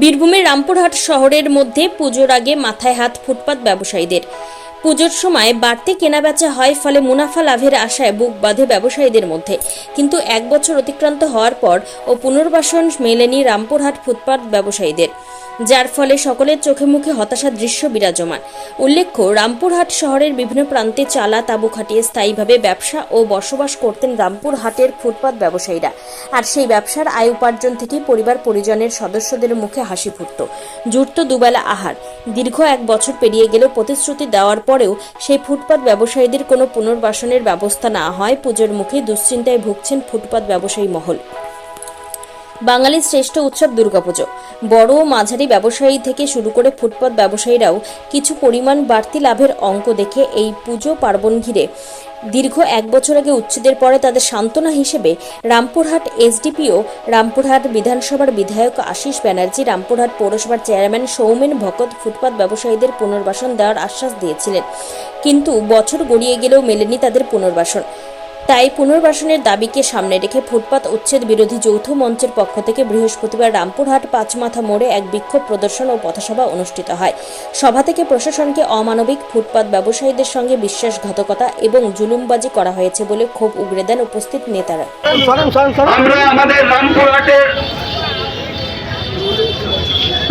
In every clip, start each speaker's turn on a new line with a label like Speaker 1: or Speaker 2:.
Speaker 1: বীরভূমের রামপুরহাট শহরের মধ্যে পুজোর আগে মাথায় হাত ফুটপাত ব্যবসায়ীদের। পুজোর সময় বাড়তি কেনাবেচা হয় ফলে মুনাফা লাভের আশায় বুক বাঁধে ব্যবসায়ীদের মধ্যে। কিন্তু এক বছর অতিক্রান্ত হওয়ার পর ও পুনর্বাসন মেলেনি রামপুরহাট ফুটপাত ব্যবসায়ীদের। যার ফলে সকলের চোখে মুখে হতাশার দৃশ্য বিরাজমান। উল্লেখ্য, রামপুরহাট শহরের বিভিন্ন প্রান্তে চালা তাঁবু খাটিয়ে স্থায়ীভাবে ব্যবসা ও বসবাস করতেন রামপুরহাটের ফুটপাত ব্যবসায়ীরা। আর সেই ব্যবসার আয় উপার্জন থেকে পরিবার পরিজনের সদস্যদের মুখে হাসি ফুটত। জুটত দুবেলা আহার। দীর্ঘ এক বছর পেরিয়ে গেলেও প্রতিশ্রুতি দেওয়ার পরেও সেই ফুটপাত ব্যবসায়ীদের কোনো পুনর্বাসনের ব্যবস্থা না হয়। পুজোর মুখে দুশ্চিন্তায় ভুগছেন ফুটপাত ব্যবসায়ী মহল। বাঙালির শ্রেষ্ঠ উৎসব দুর্গাপুজো। বড় ও মাঝারি ব্যবসায়ী থেকে শুরু করে ফুটপাত ব্যবসায়ীরাও কিছু পরিমাণ বাড়তি লাভের অঙ্ক দেখে এই পুজো পার্বণ ঘিরে। দীর্ঘ এক বছর আগে উচ্ছেদের পরে তাদের সান্ত্বনা হিসেবে রামপুরহাট এসডিপিও, রামপুরহাট বিধানসভার বিধায়ক আশিস ব্যানার্জি, রামপুরহাট পৌরসভার চেয়ারম্যান সৌমেন ভকত ফুটপাত ব্যবসায়ীদের পুনর্বাসন দেওয়ার আশ্বাস দিয়েছিলেন। কিন্তু বছর গড়িয়ে গেলেও মেলেনি তাদের পুনর্বাসন। তাই পুনর্বাসনের দাবিকে সামনে রেখে ফুটপাত উচ্ছেদ বিরোধী যৌথ মঞ্চের পক্ষ থেকে বৃহস্পতিবার রামপুরহাট পাঁচমাথা মোড়ে এক বিক্ষোভ প্রদর্শন ও পথসভা অনুষ্ঠিত হয়। সভা থেকে প্রশাসনকে অমানবিক ফুটপাত ব্যবসায়ীদের সঙ্গে বিশ্বাসঘাতকতা এবং জুলুমবাজি করা হয়েছে বলে ক্ষোভ উগরে দেন উপস্থিত নেতারা।
Speaker 2: আমরা আমাদের রামপুরহাটের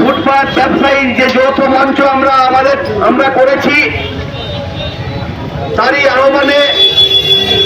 Speaker 2: ফুটপাত ব্যবসায়ীর যে যৌথ মঞ্চ আমরা আমাদের আমরা করেছি তারই আহ্বানে